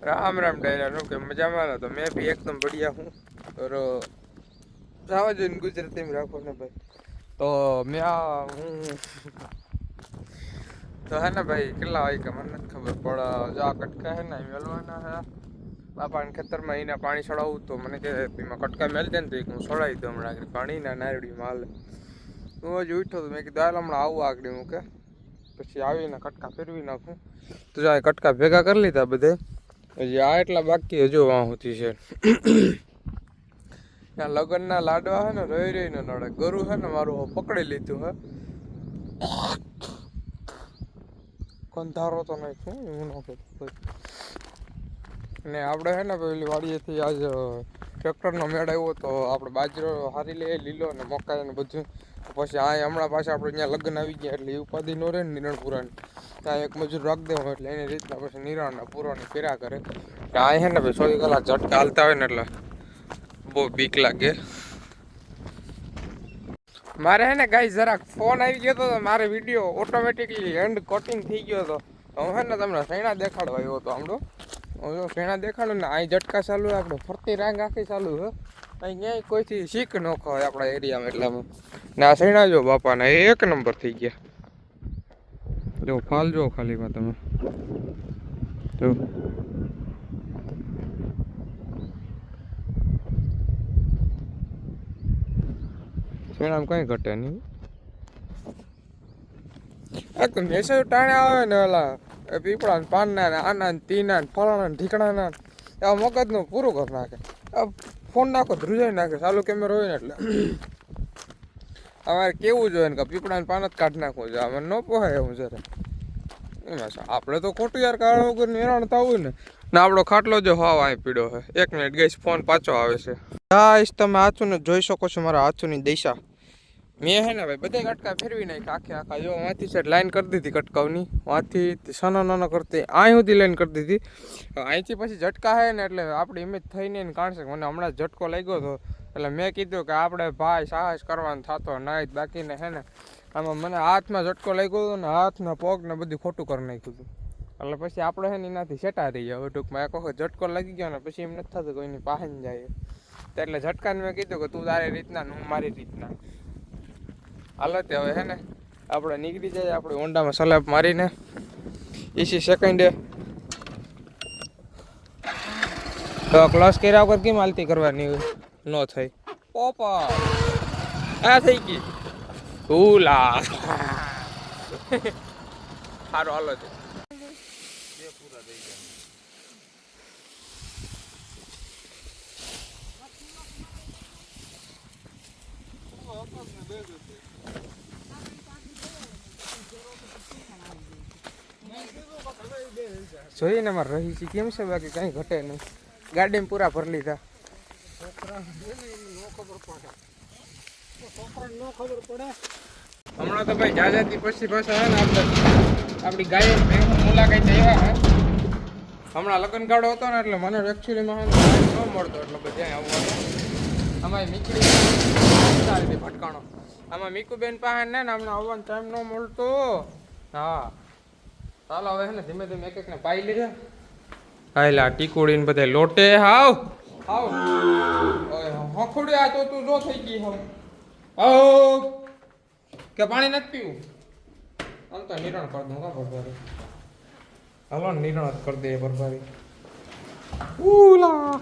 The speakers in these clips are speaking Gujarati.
રામ રામ ડાયરા નું કે મજામાં? તો મેં બી એકદમ બઢિયા હું. તો જાવા જોઈએ ગુજરાતીમાં રાખો ને ભાઈ. તો મેં આ હું તો હે ને ભાઈ, કેટલા વાગ્યા મને નથી ખબર, પણ જો આ કટકા હે ને મેળવાના હે. બાપાને ખેતરમાં એને પાણી ચડાવવું તો મને કે એમાં કટકા મેળ દે ને તો એક હું ચડાવી દઉં હમણાં આગળ. પાણી ના નારડીમાં હાલે. હું હજુ ઉઠ્યો તો મેં કીધું, હાલ હમણાં આવું આગળ હું કે. પછી આવીને કટકા ફેરવી નાખું. તો જાય કટકા ભેગા કરી લીધા બધે. હજી આ એટલા બાકી હજુ વાહુતી છે. ત્યાં લગ્નના લાડવા હે ને રહી રહી ને નડે. ગરુ હે ને મારું પકડી લીધું હે. કંધારો તો નહીં છું એવું ન ને આપણે હે ને પેલી વાડીએથી આજ ટ્રેક્ટરનો મેળ આવ્યો તો આપણે બાજરો હારી લઈએ, લીલો ને મકાઈ ને બધું. પછી આ હમણાં પાછા આપણે ત્યાં લગ્ન આવી ગયા એટલે એ ઉપાધિ નો રહે ને નિરણપુરાની ત્યાં એક મજૂર રાખ દેવો એટલે એની રીતના પછી નિરાણના પૂરાની ફેરા કરે. આ હે ને ભાઈ ચોવીસ કલાક ઝટકા હાલતા હોય ને એટલે બહુ બીક લાગે. મારે હે ને ગાઈ જરાક ફોન આવી ગયો હતો મારે વીડિયો ઓટોમેટિકલી હેન્ડ કોટિંગ થઈ ગયો હતો. હું હે ને તમને સૈણા દેખાડવા આવ્યો હતો આમડો હું જો દેખાડો ને અહીં ઝટકા ચાલુ આપણે ફરતી રાંગ આખી ચાલુ છે અહીં ક્યાંય કોઈથી શીખ ન ખવાય આપણા એરિયામાં એટલામાં. ના શેણા જો બાપાના એ એક નંબર થઈ ગયા. જો ફાલ જો ખાલીમાં તમે. જો. શેણામાં કઈ ઘટે નહીં. આ તો મેસેજ ટાણે આવે ને ઓલા પીપળા ને પાનના ને આના તીના ને ફલાણા ને ઠીકણાના આ મગજનું પૂરું કરી નાખે. આ ફોન નાખો ધ્રુજાઈ નાખે, ચાલુ કેમેરો હોય ને એટલે. અમારે કેવું જોઈએ ને કે પીપળાને પાન જ કાઢી નાખવું જોઈએ અમને ન પોહાય એવું જરા એમાં આપણે તો ખોટું યાર કારણ વગર નિરાણ થવું ને. ને આપણો ખાટલો જો હવા અહીં પીડ્યો છે. એક મિનિટ ગઈશ, ફોન પાછો આવે છે. ગાઈસ, તમે હાચું ને જોઈ શકો છો મારા આચુની દિશા. મેં હે ને ભાઈ બધા કટકા ફેરવી નાખ્યા, આખે આખા. જો વાંથી છે લાઈન કરી દીધી કટકાવની વાંથી સનો નાનો કરતી અહીં સુધી લાઈન કરી દીધી. અહીંથી પછી ઝટકા હે ને એટલે આપણી ઇમેજ થઈને ને કાઢશે મને હમણાં ઝટકો લાગ્યો હતો એટલે મેં કીધું કે આપણે ભાઈ સાહસ કરવાનું થતો નહીં બાકીને હે ને. આમાં મને હાથમાં ઝટકો લાગ્યો હતો ને હાથના પગ ને બધું ખોટું કરી નાખ્યું હતું. એટલે પછી આપણે હે ને એનાથી સેટા રહી ગયા. ટૂંકમાં એક વખત ઝટકો લાગી ગયો ને પછી એમ નથી થતું કોઈની પાસે જાય. એટલે ઝટકાને મેં કીધું કે તું તારી રીતના હું મારી રીતના. હાલો તે હવે હે ને આપણે નીકળી જાય આપણે હોન્ડામાં સલાબ મારીને. એસી સેકન્ડે તો ક્લસ કર્યા વગર કેમ હાલતી કરવાની ન થઈ પોપા આ થઈ ગઈ. ઉલા. સારું હાલો છે. જોઈને અમારે રહી છે. કેમ છે? બાકી કઈ ઘટે નહીં. ગાડીમાં પૂરા ભરી લીધા. હમણાં તો ભાઈ જાજાતી પછી પાછા હે ને આપણે આપણી ગાય મુલાકાત આવ્યા હે. હમણાં લગ્ન ગાળો હતો ને એટલે મને એકચ્યુઅલીમાં ન મળતો એટલે બધા આવવાનો. અમારી મીકડી સારી રીતે ભટકાણો. આમાં મીકુબેન પાસે ને ને હમણાં આવવાનો ટાઈમ ન મળતો. હા. ચાલો હવે ને ધીમે ધીમે એક એક ને પાઈ લીધે હાયલા ટીકુડીને બધા લોટે. હાવ. હાવ. ઓય, હખોડી આ તો તું જો થઈ ગઈ હાવ હાવ. કે પાણી નથી પીવું? આમ તો નિરણ કરી દઉં કા ભરભારી હાલો નિરણ જ કરી દે ભરભારી ઉલા.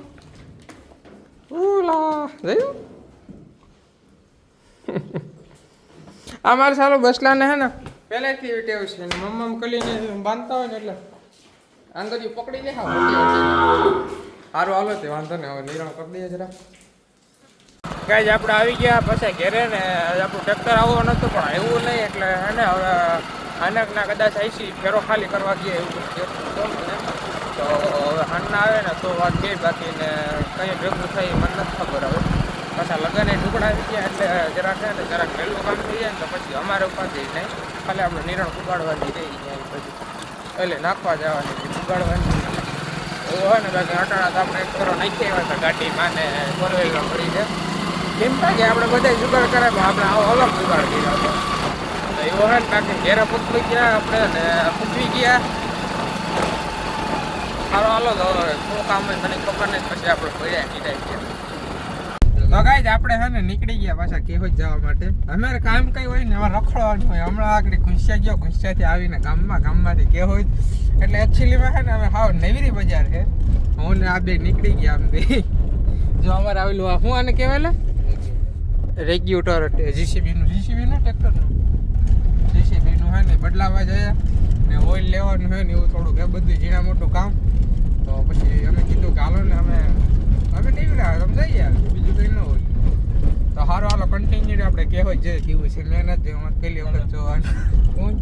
ઉલા. જોયું? આ મારે સારું બસલાને હે ને, પહેલેથી ટેવ છે મમ્મમ કલીને બાંધતા હોય ને એટલે આંગળીઓ પકડી લે, હા સારું હાલો તે, વાંધો ને હવે નિરણ કરી દઈએ જરા ગાય આપણે આવી ગયા પછી ઘેરે ને આપણું ટ્રેક્ટર આવવું નતું પણ એવું નહીં, એટલે હે ને, હવે અનેકના કદાચ આઈસી ફેરો ખાલી કરવા ગયા એવું તો હવે હાનના આવે ને, તો વાત કે બાકી ને કઈ ભેગું થાય મને નથી ખબર હવે. પાછા લગન ટુકડા આવી ગયા એટલે જરાક છે ને જરાક વહેલું કામ થઈ જાય ને પછી અમારે ઉપાધિ નહીં. ખાલી આપણે નિરણ ઉગાડવાની રહી જાય પછી એટલે નાખવા જવાની ઉગાડવાની હોય ને બાકી અટાણા તો આપણે એક કરો નાખી આવ્યા હતા ગાડીમાં ને ફોર વ્હીલર પડી છે. થાય કે આપણે બધા જુગાડ કરે પણ આપણે આવો અલગ જુગાડ કર્યો તો એવો હોય ને બાકી ઘેરે પૂછવી ગયા આપણે ને પૂછવી ગયા. સારો તો હવે શું કામ હોય મને ખબર નહીં, પછી આપણે પડ્યા કીધા ગયા તો ગાઈઝ, આપણે હે ને નીકળી ગયા પાછા કેહોજ જવા માટે. અમારે કામ કઈ હોય ને એમાં રખડવાનું હોય. હમણાં આગળ ગુસ્સા ગયો ગુસ્સાથી આવીને ગામમાં, ગામમાંથી કેહોજ એટલે એકચ્યુઅલીમાં હે ને, અમે હાવ નેવરી બજાર છે હું ને આ બે નીકળી ગયા આમ બે. જો અમારે આવેલું આ, હું આને કહેવાય રેગ્યુટર જીસીબીનું જીસીબીનું ટ્રેક્ટરનું. જીસીબીનું હે ને, બદલાવા જાય. ને ઓઇલ લેવાનું હોય ને, એવું થોડુંક એ બધું ઝીણા મોટું કામ. તો પછી અમે કીધું કે હાલો ને અમે અમે નીકળ્યા તમે જઈએ આવે, બીજું કંઈ ન હોય તો સારું હાલો કન્ટિન્યુ આપણે કહેવાય જે કેવું છે મેં નથી જોયું, પહેલી વખત જોવાનું. હું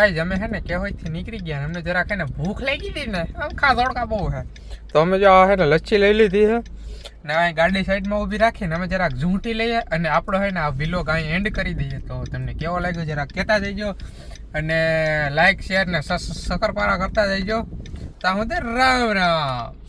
ગાઈઝ, અમે હે ને કેવાયથી નીકળી ગયા અમને જરાક હે ને ભૂખ લાગી હતી ને. આમ ખા ધોળકા બહુ હે તો અમે જો હે ને લચ્છી લઈ લીધી છે. ને અહીં ગાડી સાઈડમાં ઊભી રાખીને અમે જરાક ઝૂંટી લઈએ અને આપણો હે ને આ વિલોગ અહીં એન્ડ કરી દઈએ. તો તમને કેવો લાગ્યો જરાક કહેતા જઈજો. અને લાઈક શેર ને સકરપારા કરતા જઈજો. ત્યાં સુધી રામ રામ.